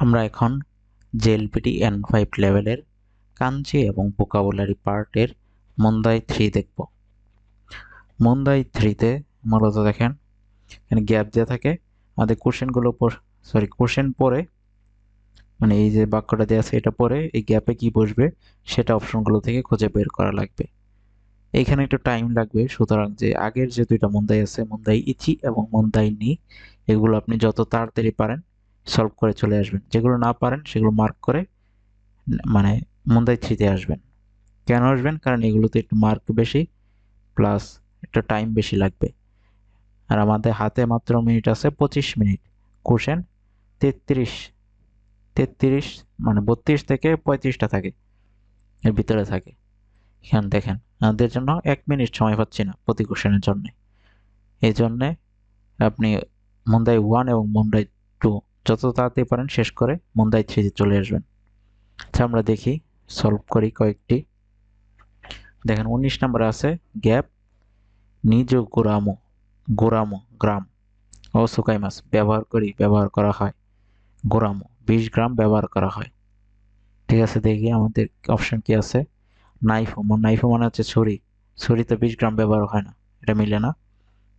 আমরা এখন JLPT N five লেভেলের কাঞ্চি এবং ভোকাবুলারি পার্টের মন্দাই থ্রি দেখব। মন্দাই থ্রিতে মূলত দেখেন, এখানে গ্যাপ দেওয়া থাকে। আমাদের কোশ্চেনগুলো সরি কোশ্চেন পরে মানে এই যে বাক্যটা দেওয়া আছে এটা পরে এই গ্যাপে কি বসবে, সেটা অপশনগুলো থেকে খুঁজে বের করা লাগবে। এইখানে একটু টাইম লাগবে, সুতরাং যে আগের যে দুইটা মন্দাই আছে মন্দাই ইচি এবং মন্দাই নি এগুলো আপনি যত তাড়াতাড়ি পারেন সলভ করে চলে আসবেন। যেগুলো না পারেন, সেগুলো মার্ক করে মানে মন্দাই থ্রিতে আসবেন। কেন আসবেন? কারণ এগুলোতে একটু মার্ক বেশি প্লাস একটু টাইম বেশি লাগবে। আর আমাদের হাতে মাত্র মিনিট আছে, পঁচিশ মিনিট কোশ্চেন তেত্রিশ। তেত্রিশ মানে বত্রিশ থেকে পঁয়ত্রিশটা থাকে। এর ভিতরে থাকে। এখানে দেখেন, আমাদের জন্য এক মিনিট সময় পাচ্ছি না প্রতি কোশ্চেনের জন্য। এই জন্যে আপনি মন্দাই ওয়ান এবং মন্দাই টু যত তাড়াতাড়ি পারেন শেষ করে মন্দাই থ্রিতে চলে আসবেন। আচ্ছা আমরা দেখি সলভ করি কয়েকটি। দেখেন, উনিশ নম্বরে আছে, গ্যাপ, নিজ গোরামো গোরামো, গ্রাম। ও সুকাই মাছ ব্যবহার করি, ব্যবহার করা হয়। গোরামো, বিশ গ্রাম ব্যবহার করা হয়। ঠিক আছে, দেখি আমাদের অপশন কি আছে। নাইফো নাইফো মানে হচ্ছে ছুরি। ছুরিতে বিশ গ্রাম ব্যবহার হয় না, এটা মিলে না।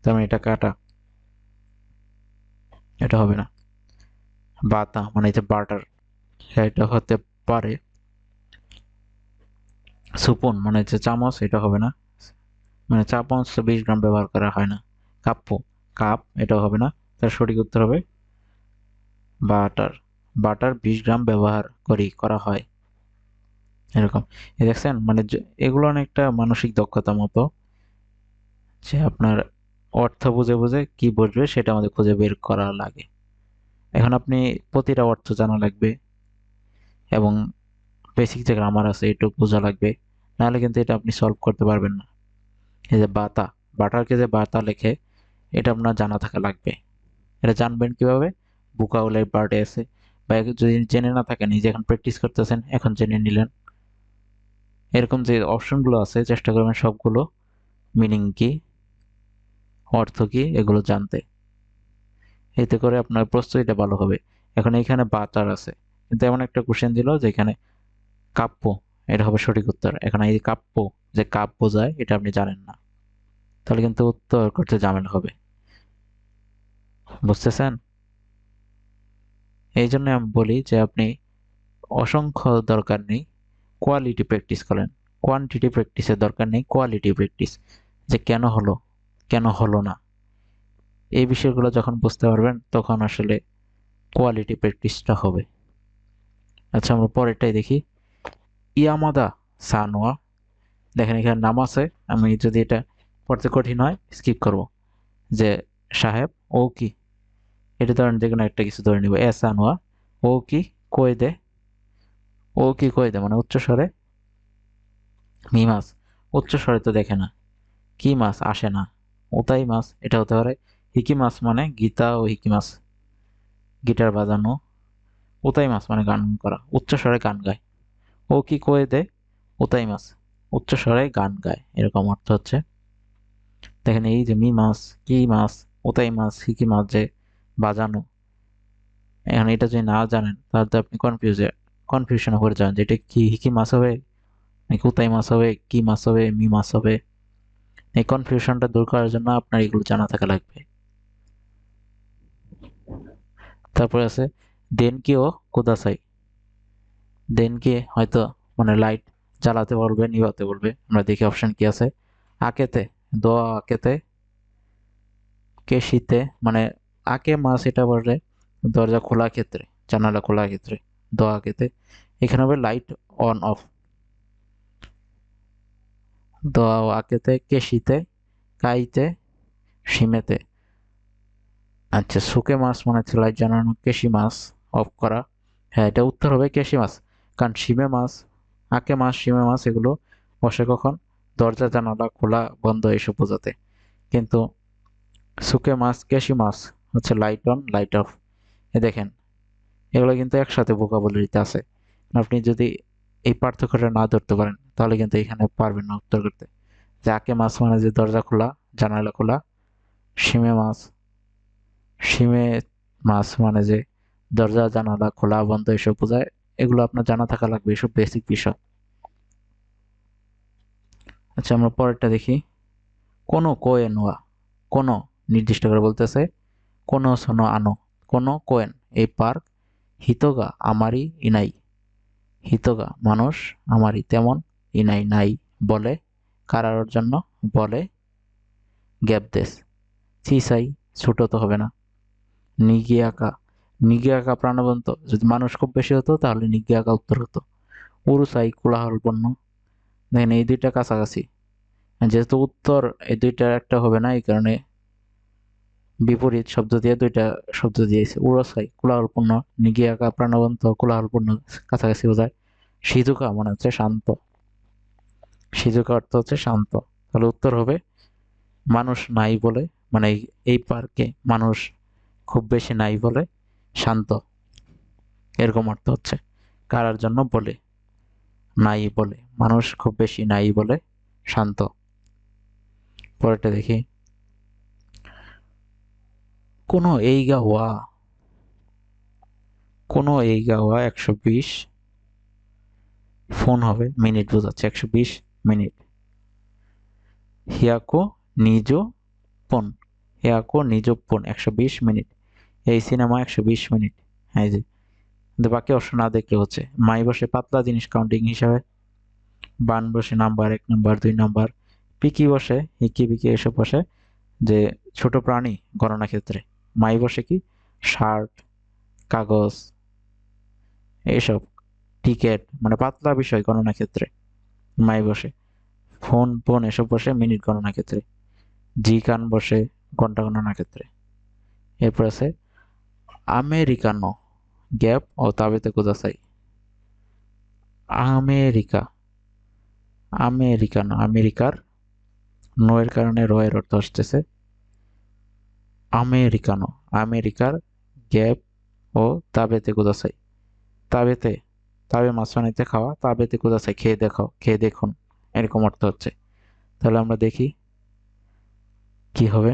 তার মানে এটা কাটা। এটা হবে না। বাতা মানে যে বাটার এটা হতে পারে। সুপন মানে হচ্ছে চামচ, এটা হবে না। মানে চামচ বিশ গ্রাম ব্যবহার করা হয় না। কাপ্য কাপ এটা হবে না। তার সঠিক উত্তর হবে বাটার বাটার বিশ গ্রাম ব্যবহার করি, করা হয়। এরকম। দেখছেন মানে এগুলো অনেকটা মানসিক দক্ষতা মতো। যে আপনার অর্থ বুঝে বুঝে কি বসবে সেটা আমাদের খুঁজে বের করা লাগে। এখন আপনি প্রতিটা অর্থ জানা লাগবে এবং বেসিক যে গ্রামার আছে, এটুকু বোঝা লাগবে। নাহলে কিন্তু এটা আপনি সলভ করতে পারবেন না। এই যে বাতা, বাটারকে যে বাতা লেখে, এটা আপনার জানা থাকা লাগবে। এটা জানবেন কীভাবে? বুকাউলের পার্টে আছে। বা যদি জেনে না থাকেন যে এখন প্র্যাকটিস করতেছেন, এখন জেনে নিলেন। এরকম যে অপশনগুলো আছে, চেষ্টা করবেন সবগুলো মিনিং কি, অর্থ কি, এগুলো জানতে। এতে করে আপনার প্রস্তুতিটা ভালো হবে। এখন এইখানে বাতার আছে। কিন্তু এমন একটা কোশ্চেন দিল যে এখানে কাব্য, এটা হবে সঠিক উত্তর। এখন এই কাব্য, যে কাপ বোঝায় এটা আপনি জানেন না। তাহলে কিন্তু উত্তর করতে ঝামেলা হবে। বুঝতেছেন? এই জন্য আমি বলি যে আপনি অসংখ্য দরকার নেই কোয়ালিটি প্র্যাকটিস করেন। কোয়ান্টিটি প্র্যাকটিসের দরকার নেই কোয়ালিটি প্র্যাকটিস যে কেন হলো কেন হলো না। এই বিষয়গুলো যখন বুঝতে পারবেন, তখন আসলে কোয়ালিটি প্র্যাকটিসটা হবে। আচ্ছা আমরা পরেরটাই দেখি। ইয়ামাদা সানোয়া। দেখেন, এখানে নাম আছে। আমি যদি এটা পড়তে কঠিন হয় স্কিপ করব। যে সাহেব, ও কি? এটা ধরেন যে কোনো একটা কিছু ধরে নিব। এ সানোয়া, ও কি? দে ও কি দে মানে উচ্চ স্বরে? মি মাছ উচ্চ স্বরে তো দেখে না। কি মাছ? আসে না। ওতাই মাছ? এটা হতে পারে হিকি মাছ মানে গীতা ও হিকি মাছ, গিটার বাজানো। ওতাই মাছ মানে গান করা, উচ্চ স্বরে গান গায়। ও কি কয়ে দে ওতাই মাছ, উচ্চ স্বরে গান গায়, এরকম অর্থ হচ্ছে। দেখেন এই যে মি মাছ, কি মাছ ওতাই মাছ, হিকি মাছ যে বাজানো। এখন এটা যদি না জানেন, তাহলে আপনি কনফিউজে কনফিউশনে পড়ে যাবেন যে এটা কি হিকি মাছ হবে, নাকি উতাই মাছ হবে, কি মাছ হবে, মি মাছ হবে। এই কনফিউশনটা দূর করার জন্য আপনার এগুলো জানা থাকা লাগবে। তারপরে আছে দেন কি ও? কোদাসাই। দেন কি হয়তো মানে লাইট জ্বালাতে বলবে, নিভাতে বলবে। আমরা দেখি অপশন কি আছে। আকেতে, দোয়া আকেতে, কেশিতে মানে আকে মাছ এটা বলে দরজা খোলা ক্ষেত্রে, জানালা খোলা ক্ষেত্রে, দোয়া আকেতে। এখানে হবে লাইট অন অফ দোয়া আকেতে, কেশিতে, কাইতে, সিমেতে। আচ্ছা সুকে মাছ মনে হচ্ছে, লাইট জানানো কেশি মাছ, অফ করা। হ্যাঁ এটা উত্তর হবে কেশি মাছ, কারণ শিমে মাছ আকে মাছ, শিমে মাছ এগুলো বসে কখন? দরজা, জানালা খোলা, বন্ধ এসব বোঝাতে। কিন্তু সুকে মাছ, কেশি মাছ হচ্ছে লাইট অন লাইট অফ এ দেখেন, এগুলো কিন্তু একসাথে ভোকাবুলারিতে আছে। আপনি যদি এই পার্থক্যটা না ধরতে পারেন, তাহলে কিন্তু এখানে পারবেন না উত্তর করতে। যে আকে মাছ মানে যে দরজা খোলা, জানালা খোলা, শিমে মাছ সিমে মাছ মানে যে দরজা, জানালা, খোলা, বন্ধ এসব বোঝায়, এগুলো আপনার জানা থাকা লাগবে এসব বেসিক বিষয়। আচ্ছা আমরা পরেরটা দেখি। কোনো কোয়েন ওয়া, কোনো নির্দিষ্ট করে বলতেছে, কোনো শোনো আনো, কোনো কোয়েন, এই পার্ক, হিতগা আমারই ইনাই। হিতগা মানুষ আমারই তেমন ইনাই নাই বলে কারার জন্য বলে গ্যাপ দেশ চিসাই ছোটো তো হবে না। নিগিয়াকা নিগিয়াকা প্রাণবন্ত। যদি মানুষ খুব বেশি হতো, তাহলে নিগিয়াকা উত্তর হতো। উরুসাই কোলাহলপন্ন দেখেন, এই দুইটা কাছাকাছি। যেহেতু উত্তর এই দুইটার একটা হবে না, এই কারণে বিপরীত শব্দ দিয়ে দুইটা শব্দ দিয়েছে। উরসাই কোলাহলপূর্ণ নিগিয়াকা প্রাণবন্ত কোলাহলপূর্ণ কাছাকাছি বোঝায়। সিজুকা মনে হচ্ছে শান্ত। সিজুকা অর্থ হচ্ছে শান্ত। তাহলে উত্তর হবে, মানুষ নাই বলে মানে এই পার্কে মানুষ খুব বেশি নাই বলে শান্ত। এরকম অর্থ হচ্ছে, কারার জন্য বলে, নাই বলে, মানুষ খুব বেশি নাই বলে শান্ত। পরেরটা দেখি। কোনো এই গাওয়া, কোনো এই গাওয়া একশো বিশ ফোন হবে, মিনিট বোঝাচ্ছে, একশো বিশ মিনিট। হিয়াকো নিজ পন, হিয়াকো নিজ পন, একশো বিশ মিনিট। এই সিনেমা একশো বিশ মিনিট। হ্যাঁ জি কিন্তু বাকি অপশন না দেখলে হচ্ছে। মাই বসে পাতলা জিনিস কাউন্টিং হিসাবে, বান বসে নাম্বার এক, নাম্বার দুই, নাম্বার, পিকি বসে, হিকি বিকি এসব বসে, যে ছোট প্রাণী গণনা ক্ষেত্রে। মাই বসে কি? শার্ট, কাগজ এইসব টিকেট মানে পাতলা বিষয় গণনা ক্ষেত্রে। মাই বসে, ফোন ফোন এসব বসে, মিনিট গণনা ক্ষেত্রে। জি কান বসে, ঘণ্টা গণনা ক্ষেত্রে। এরপর আছে আমেরিকানো গ্যাপ ও তাবেতে কোদাসাই আমেরিকা, আমেরিকানো, আমেরিকার নোয়ের কারণে রয়ের অর্থ আসতেছে আমেরিকানো, আমেরিকার গ্যাপ ও তাবেতে কোদাসাই তাবেতে, তাবে মাছরানিতে খাওয়া, তাবেতে কোদাসাই খেয়ে দেখাও, খেয়ে দেখুন, এরকম অর্থ হচ্ছে। তাহলে আমরা দেখি কি হবে।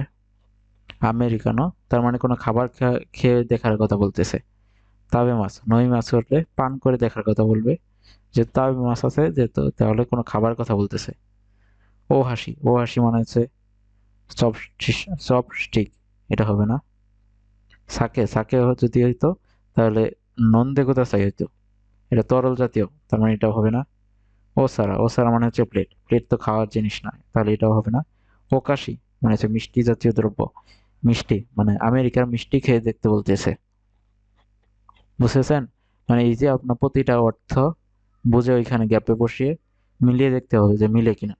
আমেরিকানো তার মানে কোনো খাবার খেয়ে দেখার কথা বলতেছে। তাবে মাছ, নই মাছ করলে পান করে দেখার কথা বলবে। যে তাবে মাছ আছে যেহেতু তাহলে কোনো খাবার কথা বলতেছে। ও হাসি ও হাসি মানে হচ্ছে চপ স্টিক এটা হবে না। সাকে সাকে যদি হইতো, তাহলে নন্দে চাই হইতো? এটা তরল জাতীয়, তার মানে এটাও হবে না। ও সারা ও সারা মানে হচ্ছে প্লেট প্লেট তো খাওয়ার জিনিস নয়, তাহলে এটাও হবে না। ওকাশি মানে হচ্ছে মিষ্টি জাতীয় দ্রব্য। মিষ্টি মানে আমেরিকার মিষ্টি খেয়ে দেখতে বলতেছে। বুঝেছেন? মানে এই যে আপনার প্রতিটা অর্থ বুঝে ওইখানে গ্যাপে বসিয়ে মিলিয়ে দেখতে হবে যে মিলে কিনা।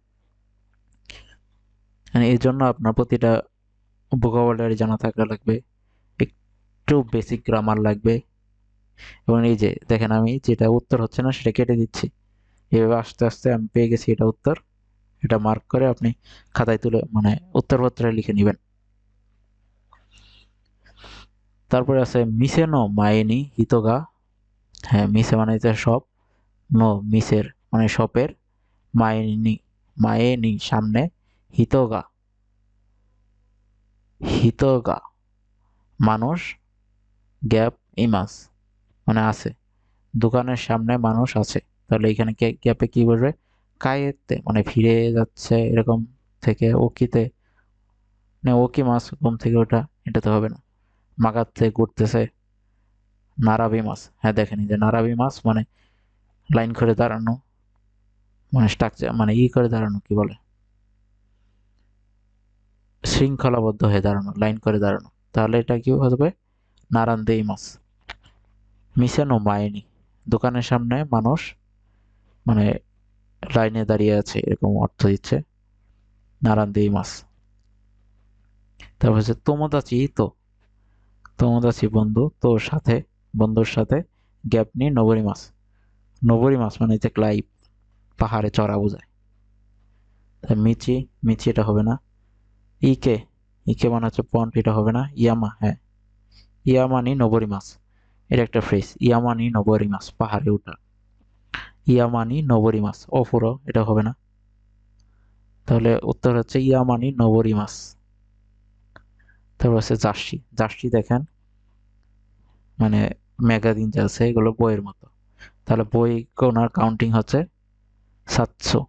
মানে এই জন্য আপনার প্রতিটা ভোকাবুলারি জানা থাকা লাগবে, একটু বেসিক গ্রামার লাগবে। এবং এই যে দেখেন আমি যেটা উত্তর হচ্ছে না সেটা কেটে দিচ্ছি। এভাবে আস্তে আস্তে আমি পেয়ে গেছি এটা উত্তর। এটা মার্ক করে আপনি খাতায় তুলে মানে উত্তরপত্রে লিখে নেবেন। তারপরে আছে মিসে নো মায়েনি, হিতগা। হ্যাঁ মিসে মানে সব। নো, মিসের মানে শপের মায়েনি মায়েনি সামনে, হিতগা। হিতগা, মানুষ, গ্যাপ ইমাস মানে আছে। দোকানের সামনে মানুষ আছে। তাহলে এখানে গ্যাপে কি বলবে কায়েতে মানে ফিরে যাচ্ছে এরকম থেকে, ওকিতে। মানে ওকি মাছ ঘুম থেকে ওটা এটা তো হবে না। মাগাতে ঘুরতেছে। নারাবি মাছ। হ্যাঁ দেখেনি যে নারাবি মাছ মানে লাইন করে দাঁড়ানো মানে স্ট্রাকচার মানে ই করে দাঁড়ানো, কি বলে? শৃঙ্খলাবদ্ধ হয়ে দাঁড়ানো লাইন করে দাঁড়ানো। তাহলে এটা কি হবে? নারান্দেই মাছ। মিশানো মায়নি। দোকানের সামনে মানুষ মানে লাইনে দাঁড়িয়ে আছে, এরকম অর্থ দিচ্ছে। নারান্দেই মাছ। তারপর হচ্ছে তোমোদাচি তো তোমোদাচি বন্ধু, তোর সাথে, বন্ধুর সাথে গ্যাপ নিয়ে নবরী মাছ। নবরী মাছ মানে হচ্ছে ক্লাইভ পাহাড়ে চড়া বোঝায়। মিচি মিচি এটা হবে না। ইকে ইকে মানে হচ্ছে পন্ট এটা হবে না। ইয়ামা হ্যাঁ। ইয়ামানি নবরী মাছ। এটা একটা ফ্রেজ ইয়ামানি নবরী মাছ, পাহাড়ে ওঠা ইয়ামানি নবরী মাছ অফুরো এটা হবে না। তাহলে উত্তর হচ্ছে ইয়ামানি নবরী মাছ। তারপর হচ্ছে জার্সি। জার্সি দেখেন মানে ম্যাগাজিন যে আছে এগুলো বইয়ের মতো। তাহলে বই কোনার কাউন্টিং হচ্ছে সাতশো।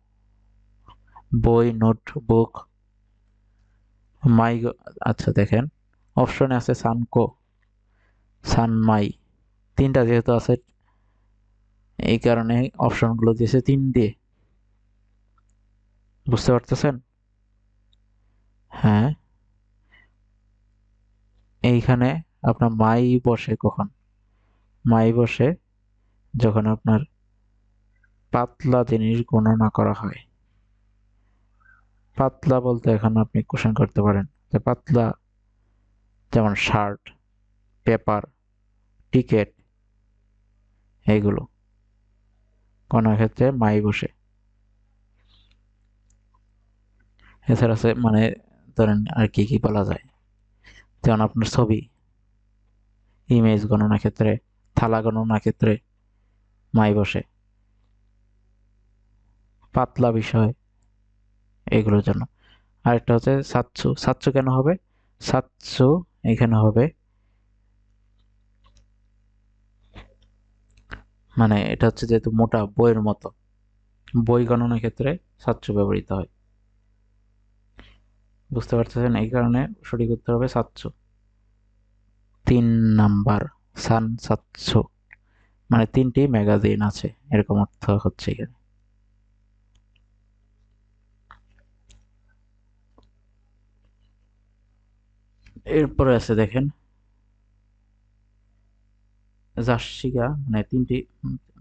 বই নোটবুক মাই আচ্ছা দেখেন, অপশনে আছে সানকো, সানমাই। তিনটা যেহেতু আছে, এই কারণে অপশনগুলো দিয়েছে তিন দিয়ে। বুঝতে পারতেছেন? হ্যাঁ। এইখানে আপনার মাই বসে কখন? মাই বসে যখন আপনার পাতলা জিনিস গণনা করা হয়। পাতলা বলতে এখন আপনি কোশ্চেন করতে পারেন যে পাতলা যেমন শার্ট পেপার টিকেট এগুলো কোনো ক্ষেত্রে মাই বসে। এছাড়া মানে ধরেন আর কি কি বলা যায়? যেমন আপনার ছবি ইমেজ গণনা ক্ষেত্রে, থালা গণনা ক্ষেত্রে, মাই বসে, পাতলা বিষয়, এগুলোর জন্য। আরেকটা হচ্ছে সাতশো সাতশো কেন হবে? সাতশো এখানে হবে মানে এটা হচ্ছে যেহেতু মোটা বইয়ের মতো, বই গণনার ক্ষেত্রে সাতশো ব্যবহৃত হয়। বুঝতে পারতেছেন? এই কারণে সঠিক উত্তর হবে সাতশো। তিন নাম্বার, সান সাতশো। মানে তিনটি ম্যাগাজিন আছে, এরকম অর্থ হচ্ছে এখানে। এরপরে আছে দেখেন, জার্সিকা মানে তিনটি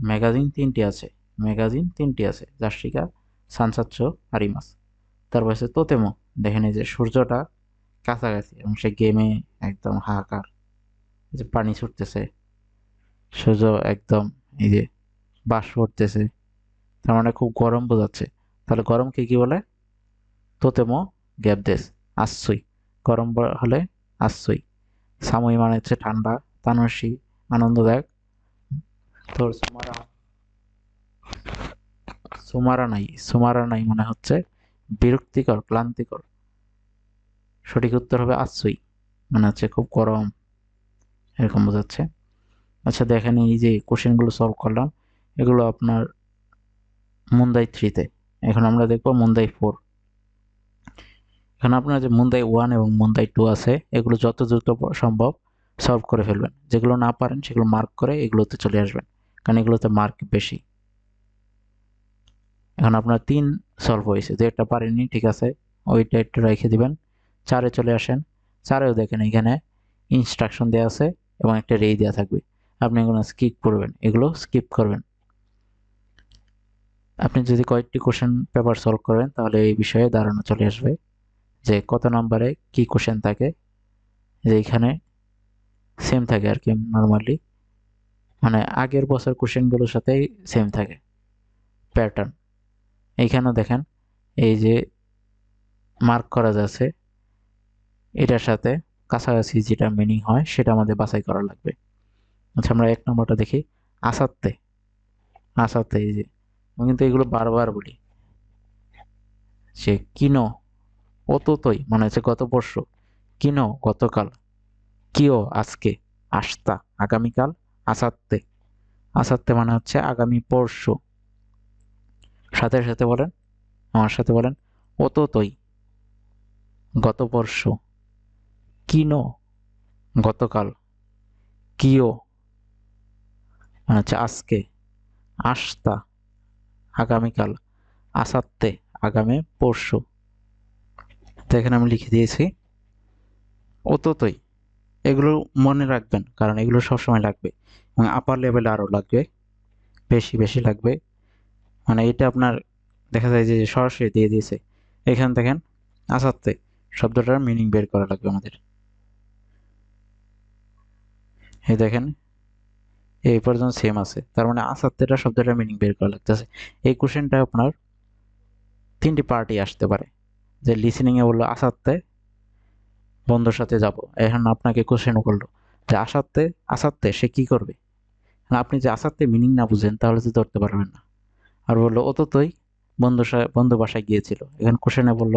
ম্যাগাজিন তিনটি আছে, ম্যাগাজিন তিনটি আছে, জার্সিকা সানসাচ্ছ আরিমাস তারপর আছে তোতেমো। দেখেন এই যে সূর্যটা কাছাকাছি এবং সে গেমে একদম হাহাকার। যে পানি ছুটতেছে। সূর্য একদম এই যে বাস পড়তেছে তার মানে খুব গরম বোঝাচ্ছে। তাহলে গরমকে কি বলে? তোতেমো গ্যাপ দেশ আশ্চই গরম হলে আশ্চই সাময়ী মানে হচ্ছে ঠান্ডা তানসী আনন্দদায়ক। তোর সুমারা সুমারা নাই সুমারা নাই মানে হচ্ছে বিরক্তিকর, ক্লান্তিকর। সঠিক উত্তর হবে আশ্চই মানে হচ্ছে খুব গরম। এরকম বোঝাচ্ছে। আচ্ছা দেখেন এই যে কোশ্চেনগুলো সলভ করলাম, এগুলো আপনার মুন্দাই থ্রিতে। এখন আমরা দেখব মুন্দাই ফোর। এখন আপনার যে মুন্দাই ওয়ান এবং মুন্দাই টু আছে, এগুলো যত দ্রুত সম্ভব সলভ করে ফেলবেন। যেগুলো না পারেন, সেগুলো মার্ক করে এগুলোতে চলে আসবেন। কারণ এগুলোতে মার্ক বেশি। এখন আপনার তিন সলভ হয়েছে, যে একটা পারেননি, ঠিক আছে ওইটা একটু রেখে দিবেন। চারে চলে আসেন, চারেও দেখেন এখানে ইনস্ট্রাকশন দেওয়া আছে এবং একটা রেই দেওয়া থাকবে। আপনি এগুলো স্কিপ করবেন, এগুলো স্কিপ করবেন। আপনি যদি কয়েকটি কোশ্চেন পেপার সলভ করেন, তাহলে এই বিষয়ে ধারণা চলে আসবে যে কত নম্বরে কি কোশ্চেন থাকে, যে এখানে সেম থাকে আর কি নর্মালি মানে আগের বছর কোশ্চেনগুলোর সাথেই সেম থাকে প্যাটার্ন এইখানেও দেখেন, এই যে মার্ক করা যাচ্ছে, এটার সাথে কাছাকাছি যেটা মিনিং হয়, সেটা আমাদের বাছাই করা লাগবে। আচ্ছা আমরা এক নম্বরটা দেখি আসাতে আসাতে এই যে কিন্তু এগুলো বারবার বলি। সে কিনো, অততই, মনে হচ্ছে গত পরশু কিনো, গতকাল, কিও, আজকে, আস্তা, আগামীকাল আসাতে আসাতে মানে হচ্ছে আগামী পরশু সাথে সাথে বলেন, আমার সাথে বলেন, অততই গত পরশু কিনো, গতকাল কিও মানে হচ্ছে আজকে, আস্তা, আগামীকাল আসাতে আগামী পরশু। দেখেন আমি লিখে দিয়েছি, অততই। এগুলো মনে রাখবেন, কারণ এগুলো সবসময় লাগবে এবং আপার লেভেলে আরও লাগবে, বেশি বেশি লাগবে। মানে এটা আপনার দেখা যায় যে সরাসরি দিয়ে দিয়েছে। এখানে দেখেন আসাতে শব্দটার মিনিং বের করা লাগবে আমাদের। এই দেখেন, এই পর্যন্ত সেম আছে। তার মানে আসাত্তেটা শব্দটার মিনিং বের করা লাগতেছে। এই কোশ্চেনটা আপনার তিনটি পার্টি আসতে পারে। যে লিসেনিংয়ে বলল আসাতে বন্ধুর সাথে যাব। এখন আপনাকে কোশ্চেনও করল যে আসাতে আসাতে সে কি করবে? আপনি যে আসাতে মিনিং না বুঝেন, তাহলে তো ধরতে পারবেন না। আর বলল অততই বন্ধু বন্ধু বাসায় গিয়েছিল। এখানে কোশ্চেনে বলল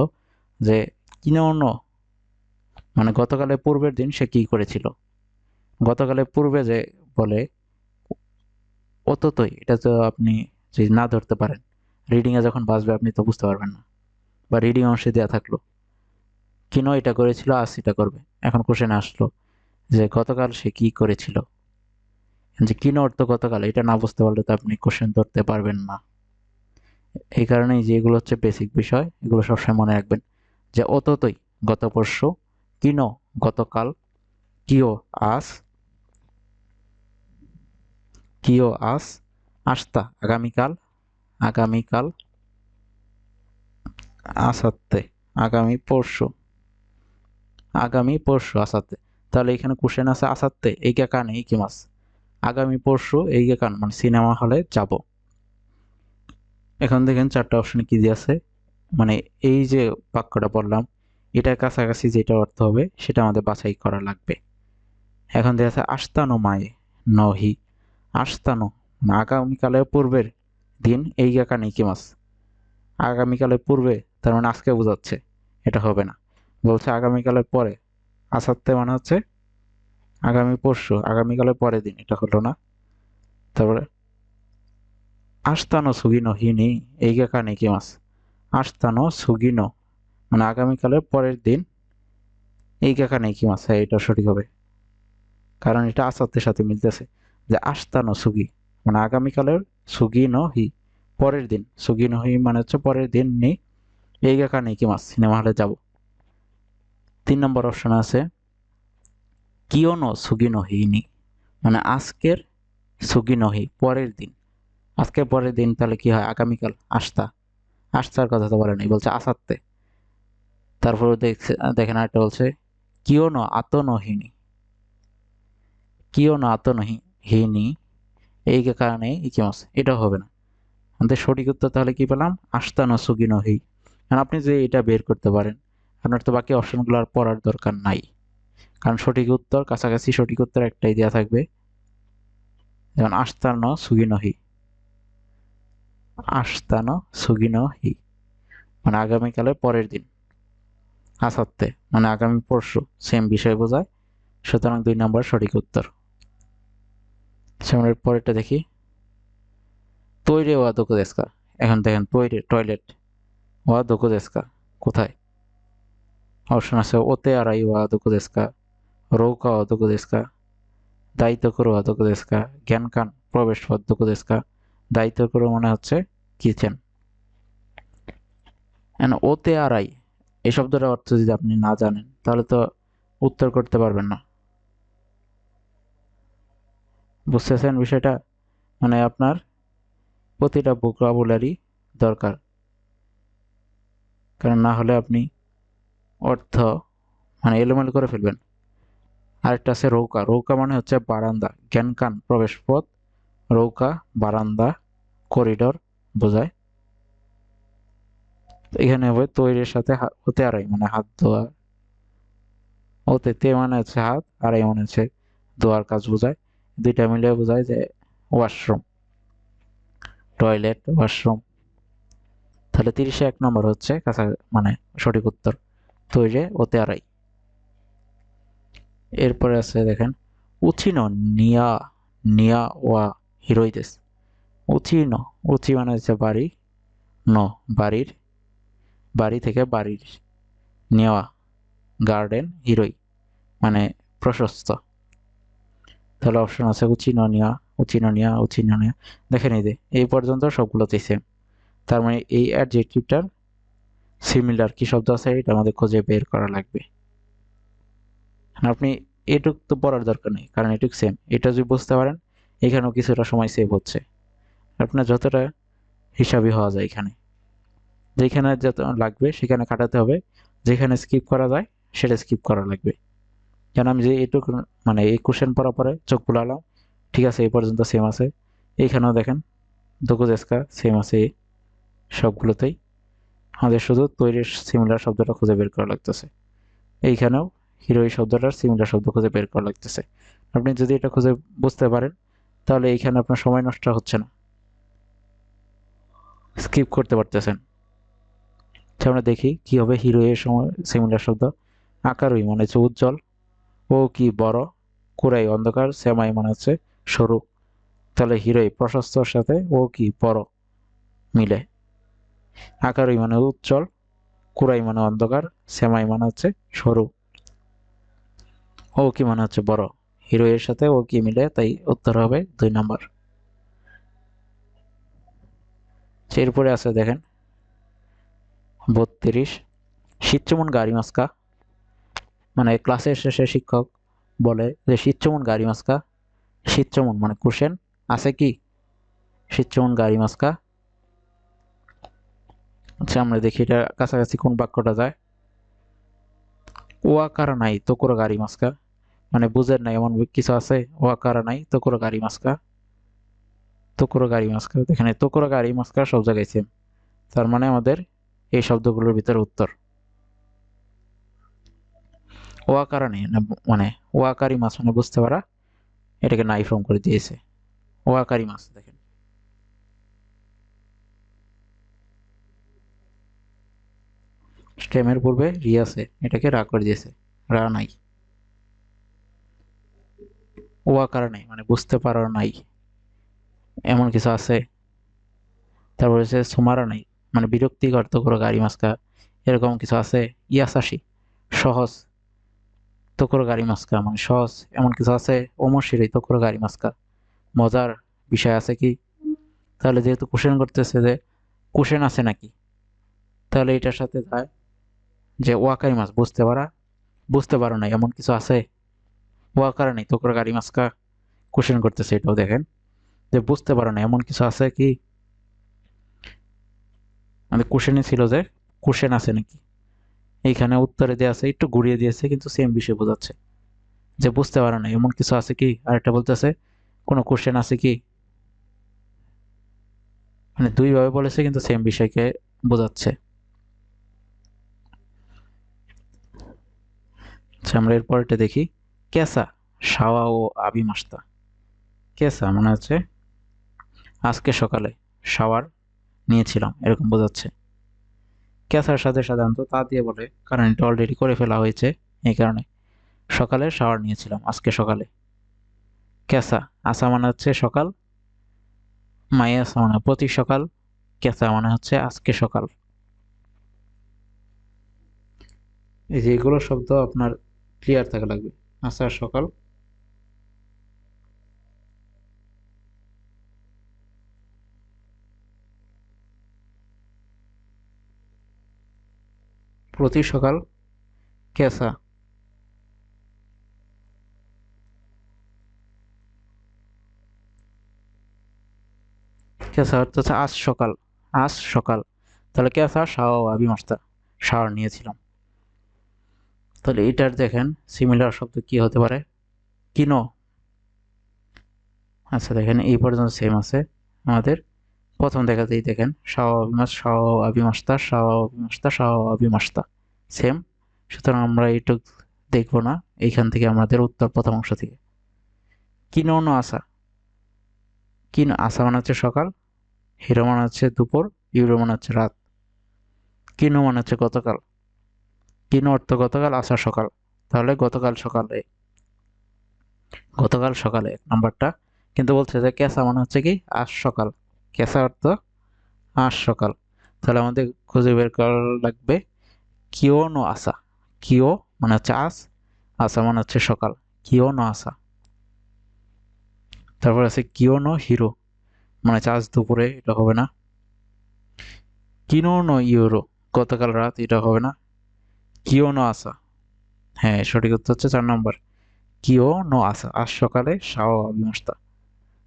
যে কিনে অন্য মানে গতকালের পূর্বের দিন সে কি করেছিল? গতকালের পূর্বে যে বলে অততই এটা তো আপনি যদি না ধরতে পারেন রিডিংয়ে যখন বাসবে আপনি তো বুঝতে পারবেন না। বা রিডিং অংশে দেওয়া থাকল, কিনো এটা করেছিল, আজ এটা করবে? এখন কোশ্চেন আসলো যে, গতকাল সে কি করেছিল? যে কিনো অর্থ গতকাল? এটা না বুঝতে পারলে তো আপনি কোশ্চেন ধরতে পারবেন না। এই কারণেই যে এগুলো হচ্ছে বেসিক বিষয়, এগুলো সবসময় মনে রাখবেন যে অততই গত পরশু, কিনো গতকাল কিও আস কিও আস আস্তা আগামীকাল আগামীকাল আসাতে আগামী পরশু আগামী পরশু আসাতে তাহলে এখানে কোশ্চেন আছে আসাতে এই কানে, এই কি মাস। আগামী পরশু, এই কান মানে সিনেমা হলে যাব। এখন দেখেন চারটা অপশনে কি দিয়ে আছে? মানে এই যে বাক্যটা বললাম, এটার কাছাকাছি যেটা অর্থ হবে, সেটা আমাদের বাছাই করা লাগবে। এখন দেখা আছে, আস্তানো মায়ে নহি। আস্তানো, আগামীকালের পূর্বের দিন এই কানে কি মাস আগামীকালের পূর্বে, তার মানে আজকে বোঝাচ্ছে, এটা হবে না। বলছে, আগামীকালের পরে। আসাতে মানে হচ্ছে, আগামী পরশু, আগামীকালের পরের দিন, এটা হলো না। তারপরে আস্তানো সুগিনো হিনি, এই কানে কি মাস আস্তানো সুগিনো। মানে আগামীকালের পরের দিন এই কানে কি মাস হ্যাঁ এটা সঠিক হবে। কারণ এটা আসাতের সাথে মিলতেছে। যে আস্তানো সুগি মানে আগামীকালের সুগিনো হি, পরের দিন। সুগিনো হি মানে হচ্ছে পরের দিন নেই, এই কানে কি মাস সিনেমা হলে যাব। তিন নম্বর অপশন আছে, কিয়নো সুগিনো হিনি মানে আজকের সুগিনহি পরের দিন। আজকের পরের দিন তাহলে কি হয়? আগামীকাল আস্তা। আস্তার কথা তো বলে নেই, বলছে আসাতে তারপরে দেখছে দেখেন একটা বলছে, কিয়নো আতনহিনী কিয়নো আতনহি হিনি। এই কারণে ইকিমাস এটা হবে না। আমাদের সঠিক উত্তর তাহলে কি পেলাম? আস্তানো সুগিনহি কারণ আপনি যে এটা বের করতে পারেন, আপনার তো বাকি অপশনগুলো আর পড়ার দরকার নাই। কারণ সঠিক উত্তর, কাছাকাছি সঠিক উত্তর একটাই দেওয়া থাকবে। যেমন আস্তানো সুগিনহি আস্তানো সুগিনহি মানে আগামীকালের পরের দিন আসাতে মানে আগামী পরশু সেম বিষয় বোঝায়। সুতরাং দুই নম্বর সঠিক উত্তর। আমরা পরেরটা দেখি। তৈরি ওয়া দোকো দেশকা এখন দেখেন তৈরি টয়লেট ওয়া দোকো দেশকা কোথায়? অপশন আছে, ওতে আড়াই ওয়া দোকো দেশকা রৌকা ওয়া দোকো দেশকা দায়িত্ব করো ওয়া দেশকা জ্ঞান কান প্রবেশ পথ দোকো দেশকা দায়িত্ব করে মনে হচ্ছে কিচেন ওতে আর আই এই শব্দটার অর্থ যদি আপনি না জানেন, তাহলে তো উত্তর করতে পারবেন না। বুঝতেছেন বিষয়টা? মানে আপনার প্রতিটা ভোকাবুলারি দরকার। কারণ না হলে আপনি অর্থ মানে এলোমেলো করে ফেলবেন। আরেকটা আছে রৌকা। রৌকা মানে হচ্ছে বারান্দা, জ্ঞানকান প্রবেশ পথ রৌকা, বারান্দা করিডর বোঝায়। এখানে হবে তৈরির সাথে হতে আড়াই মানে হাত ধোয়া। ওতে তে মানে হচ্ছে হাত আড়াই মানে হচ্ছে ধোয়ার কাজ বোঝায়। দুইটা মিলে বোঝায় যে ওয়াশরুম, টয়লেট, ওয়াশরুম। তাহলে তিরিশে এক নম্বর হচ্ছে কাছা মানে সঠিক উত্তর। তৈরি ওতে আড়াই এরপরে আছে দেখেন উচিন নিয়া নিয়া ওয়া হিরোইদেস। উচিন উচি মানে হচ্ছে বাড়ি, ন, বাড়ির, বাড়ি থেকে বাড়ির, নেওয়া গার্ডেন হিরোই মানে প্রশস্ত। তাহলে অপশন আছে উচিননিয়া উচিননিয়া উচিননিয়া দেখেন এই যে, এই পর্যন্ত সবগুলোতেই সেম তার মানে এই অ্যাডজেক্টিভটার সিমিলার কি শব্দ আছে, এটা আমাদের খুঁজে বের করা লাগবে। আপনি এটুক তো পড়ার দরকার নেই, কারণ এটুক সেম এটা যদি বুঝতে পারেন, এখানেও কিছুটা সময় সেভ হচ্ছে। আপনার যতটা হিসাবই হওয়া যায় এখানে। যেখানে যত লাগবে সেখানে কাটাতে হবে। যেখানে স্কিপ করা যায়, সেটা স্কিপ করা লাগবে। কেন আমি যে এটুকু মানে এই কোশ্চেন পড়া পরে চোখ বুলালাম, ঠিক আছে এই পর্যন্ত সেম আছে। এইখানেও দেখেন দোকুজেস্কা সেম আছে সবগুলোতেই। আমাদের শুধু তৈরির সিমিলার শব্দটা খুঁজে বের করা লাগতেছে। এইখানেও হিরোই শব্দটার সিমিলার শব্দ খুঁজে বের করা লাগতেছে। আপনি যদি এটা খুঁজে বুঝতে পারেন, তাহলে এইখানে আপনার সময় নষ্ট হচ্ছে না। স্কিপ করতে পারতেছেন। আমরা দেখি কি হবে হিরো এর সময়, সিমিলার শব্দ। আকারই মনে হচ্ছে উজ্জ্বল। ও কি বড়? কুরাই অন্ধকার, শ্যামাই মনে হচ্ছে সরু। তাহলে হিরোই প্রশস্তর সাথে ও কি বড়? মিলে। আকারই মানে উজ্জ্বল কুরাই মানে অন্ধকার সেমাই মানে হচ্ছে সরু। ও কি মানে হচ্ছে বড়? হিরো এর সাথে ও কি মিলে? তাই উত্তর হবে দুই নাম্বার। এরপরে আছে দেখেন। বত্রিশ। শীতচমন গাড়ি মাস্কা মানে ক্লাসের শেষে শিক্ষক বলে যে শীতচমন গাড়ি মাস্কা শীতচমন মানে কুশেন আছে কি? শীতচমন গাড়ি মাস্কা আচ্ছা আমরা দেখি এটা কাছাকাছি কোন বাক্যটা যায়। ও আকার নাই তো কোনো গাড়ি মাস্কা মানে বুঝেন নাই, এমন কিছু আছে? ও কারা নাই তো কোনো গাড়ি মাস্কা তোকরো গাড়ি মাস্কা এখানে তোকরো গাড়ি মাস্কা সব জায়গায় সেম তার মানে আমাদের এই শব্দগুলোর ভিতরে উত্তর। ও আকারা নেই মানে ও আকারি মাছ মানে বুঝতে পারা, এটাকে নাই ফর্ম করে দিয়েছে। ও আকারি মাছ দেখেন। স্টেমের পূর্বে রি আছে, এটাকে রা করে দিয়েছে। রা নাই। ও আকার নেই মানে বুঝতে পারার নাই। এমন কিছু আছে। তারপরে হচ্ছে সুমারা নাই মানে বিরক্তিকর তো করে গাড়ি মাস্কা, এরকম কিছু আছে? ইয়াসাসি সহজ তো করে গাড়ি মাস্কা মানে সহজ এমন কিছু আছে? অমরশিরি তো করে গাড়ি মাস্কা। মজার বিষয় আছে কি? তাহলে যেহেতু কোশ্চেন করতেছে যে কোশ্চেন আছে নাকি? তাহলে এটার সাথে যায় যে, ওয়াকারি মাছ বুঝতে পারা, বুঝতে পারো না এমন কিছু আছে? ওয়াকারা নেই তো করে গাড়ি মাস্কা? কোশ্চেন করতেছে এটাও দেখেন। যে বুঝতে পারো না, এমন কিছু আছে কি? মানে কোশ্চেনে ছিল যে কোশ্চেন আছে নাকি? এইখানে উত্তরে দেওয়া আছে, একটু ঘুরিয়ে দিয়েছে, কিন্তু সেম বিষয় বোঝাচ্ছে। যে বুঝতে পারো না, এমন কিছু আছে কি? আর একটা বলতেছে, কোনো কোশ্চেন আছে কি? মানে দুইভাবে বলেছে, কিন্তু সেম বিষয়কে বোঝাচ্ছে। আচ্ছা আমরা এরপরটা দেখি। কেসা সাওয়া ও আবি মাস্তা কেসা মানে হচ্ছে আজকে সকালে শাওয়ার নিয়েছিলাম, এরকম বোঝাচ্ছে। ক্যাসার সাথে সাধারণত তা দিয়ে বলে, কারণ এটা অলরেডি করে ফেলা হয়েছে, এই কারণে। সকালে শাওয়ার নিয়েছিলাম, আজকে সকালে। ক্যাসা, আসা মানে হচ্ছে সকাল। মাই আসা মানে প্রতি সকাল। ক্যাসা মানে হচ্ছে আজকে সকাল। এই যে এগুলো শব্দ আপনার ক্লিয়ার থাকা লাগবে। আসা সকাল প্রতি সকাল কেসা। কেসা অর্থ আজ সকাল আজ সকাল। তাহলে কেসা, শাওয়া আবি মাস্তা। শাওয়ার নিয়েছিলাম। তাহলে এটার দেখেন সিমিলার শব্দ কি হতে পারে? কিনো। আচ্ছা দেখেন, এই পর্যন্ত সেম আছে আমাদের। প্রথম দেখাতেই দেখেন শাওয়া আবিমাস্তা শাওয়া আবিমাস্তা সেম সুতরাং আমরা এইটুক দেখব না, এইখান থেকে আমাদের উত্তর প্রথম অংশ থেকে। কিনোন আসা কিন আসা মানে হচ্ছে সকাল, হিরো মানে হচ্ছে দুপুর, ইউরো মানে হচ্ছে রাত। কিনো মানে হচ্ছে গতকাল। কিনো অর্থ গতকাল আসা সকাল। তাহলে গতকাল সকালে। গতকাল সকালে, নাম্বারটা। কিন্তু বলছে যে ক্যাসা মানে হচ্ছে কি, আজ সকাল। কেসা অর্থ আজ সকাল। তাহলে আমাদের খুঁজে বের করা লাগবে কিও নো আসা। কিও মানে হচ্ছে আস, আসা মানে হচ্ছে সকাল। কিও নো আসা। তারপর আছে কিও নো হিরো। মানে হচ্ছে আজ দুপুরে এটা হবে না। কিনো নো ইউরো। গতকাল রাত এটা হবে না। কিও নো আসা। হ্যাঁ সঠিক উত্তর হচ্ছে চার নম্বর। কিও নো আসা। আজ সকালে শাওয়া বিমস্তা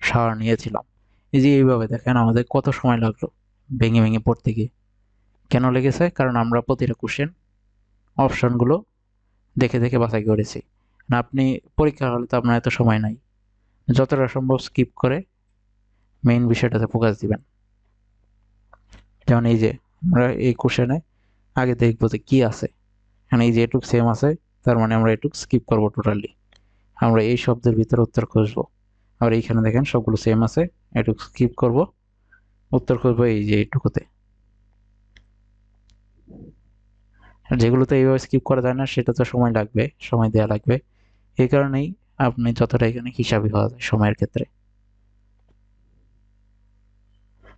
শাওয়ার নিয়েছিলাম। এই যে এইভাবে দেখেন আমাদের কত সময় লাগল ভেঙে ভেঙে পড়তে গিয়ে। কেন লেগেছে? কারণ আমরা প্রতিটা কোশ্চেন অপশনগুলো দেখে দেখে বাছাই করেছি। না, আপনি পরীক্ষা হলে তো আপনার এত সময় নাই। যতটা সম্ভব স্কিপ করে মেইন বিষয়টাতে ফোকাস দিবেন। যেমন এই যে আমরা এই কোশ্চেনে আগে দেখব যে কী আছে। এখানে এই যে এটুক সেম আছে, তার মানে আমরা এটুক স্কিপ করব টোটালি আমরা এই শব্দের ভিতরে উত্তর খুঁজবো। আর এইখানে দেখেন সবগুলো সেম আছে। এটুক স্কিপ করব। উত্তর খুঁজবো এই যে এইটুকুতে। যেগুলোতে এইভাবে স্কিপ করা যায় না সেটা তো সময় লাগবে, সময় দেওয়া লাগবে। এই কারণেই আপনি যতটা এখানে হিসাবই হওয়া যায় সময়ের ক্ষেত্রে।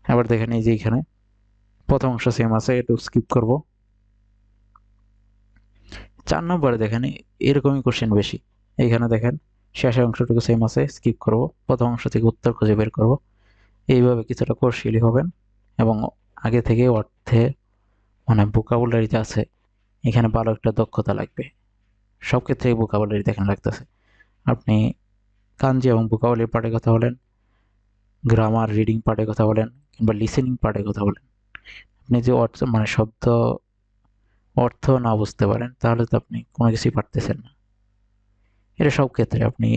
আবার দেখেন এই যে এখানে প্রথম অংশ সেম আছে, একটু স্কিপ করব। চার নম্বরে দেখেন এরকমই কোশ্চেন বেশি। এইখানে দেখেন শেষের অংশটুকু সেম আছে স্কিপ করব। প্রথম অংশ থেকে উত্তর খুঁজে বের করব। এইভাবে কিছুটা কৌশলী হবেন এবং আগে থেকে অর্থে মানে বোকাবুলারিতে আছে, এখানে ভালো একটা দক্ষতা লাগবে। সব ক্ষেত্রে বোকাবুলারি দেখেন লাগতেছে। আপনি কাঞ্জি এবং বোকাবলির পার্টের কথা বলেন গ্রামার রিডিং পার্টের কথা বলেন, কিংবা লিসেনিং পার্টের কথা বলেন, আপনি যে অর্থ মানে শব্দ অর্থ না বুঝতে পারেন, তাহলে তো আপনি কোনো কিছুই পারতেছেন না। এটা সব ক্ষেত্রে আপনি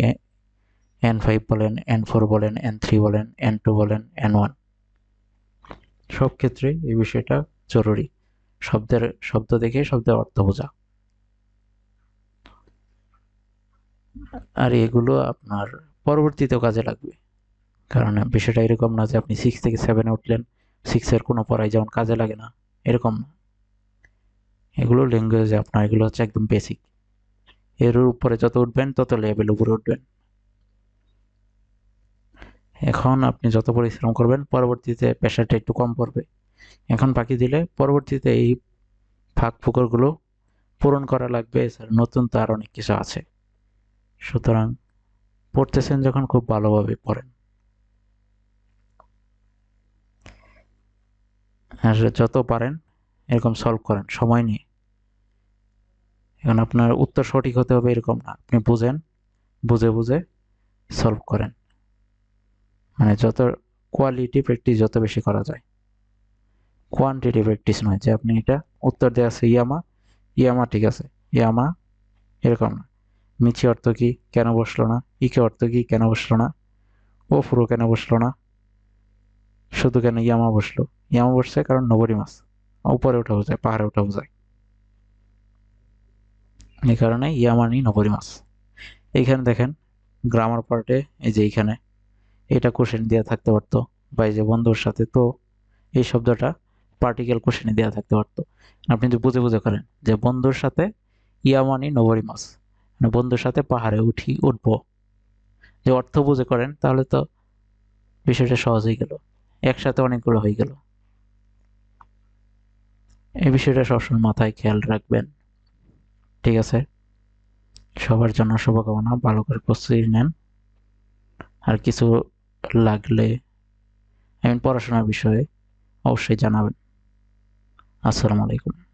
এন ফাইভ বলেন এন ফোর বলেন এন থ্রি বলেন এন টু বলেন এন ওয়ান সব ক্ষেত্রে এই বিষয়টা জরুরি। শব্দের, শব্দ দেখে শব্দের অর্থ বোঝা। আর এগুলো আপনার পরবর্তীতেও কাজে লাগবে। কারণ বিষয়টা এরকম না যে আপনি সিক্স থেকে সেভেনে উঠলেন সিক্সের কোনো পড়াই যেমন কাজে লাগে না, এরকম না। এগুলো ল্যাঙ্গুয়েজে আপনার, এগুলো হচ্ছে একদম বেসিক এর উপরে যত উঠবেন, তত লেভেল উপরে উঠবেন। এখন আপনি যত পরিশ্রম করবেন, পরবর্তীতে প্রেশারটা একটু কম পড়বে। এখন বাকি দিলে পরবর্তীতে এই ফাঁক ফুকরগুলো পূরণ করা লাগবে স্যার নতুন তো আর অনেক কিছু আছে। সুতরাং পড়তেছেন যখন খুব ভালোভাবে পড়েন। আর যত পারেন, এরকম সলভ করেন, সময় নিয়ে। এখন আপনার উত্তর সঠিক হতে হবে এরকম না। আপনি বুঝেন, বুঝে বুঝে সলভ করেন। মানে যত কোয়ালিটি প্র্যাকটিস যত বেশি করা যায়। কোয়ান্টিটি প্র্যাকটিস নয় যে আপনি এটা উত্তর দেওয়া আছে, ইয়ামা ইয়ামা ঠিক আছে, ইয়ামা এরকম না। মিছি অর্থ কি, কেন বসল না, ইকে অর্থ কি, কেন বসল না ও ফুরো কেন বসল না, শুধু কেন ইয়ামা বসল। ইয়ামা বসছে কারণ নবরী মাছ উপরে ওঠা বোঝায়, পাহাড়ে ওঠা বোঝায়। এই কারণে ইয়ামানি নবরী মাছ। এইখানে দেখেন, গ্রামার পার্টে এই যে এইখানে এটা কোশ্চেন দেওয়া থাকতে পারতো বা এই যে বন্ধুর সাথে, তো এই শব্দটা পার্টিকেল কোশ্চেনে দেওয়া থাকতে পারতো। আপনি যদি বুঝে বুঝে করেন যে বন্ধুর সাথে ইয়ামানি নবরী মাছ মানে বন্ধুর সাথে পাহাড়ে উঠি, উঠব, যে অর্থ বুঝে করেন, তাহলে তো বিষয়টা সহজ হয়ে গেল, একসাথে অনেকগুলো হয়ে গেল। এই বিষয়টা সবসময় মাথায় খেয়াল রাখবেন। ঠিক আছে? সবার জন্য শুভকামনা, ভালো করে প্রস্তুতি নেন। আর কিছু লাগলে আমি পড়াশোনার বিষয়ে অবশ্যই জানাবেন। আসসালামু আলাইকুম।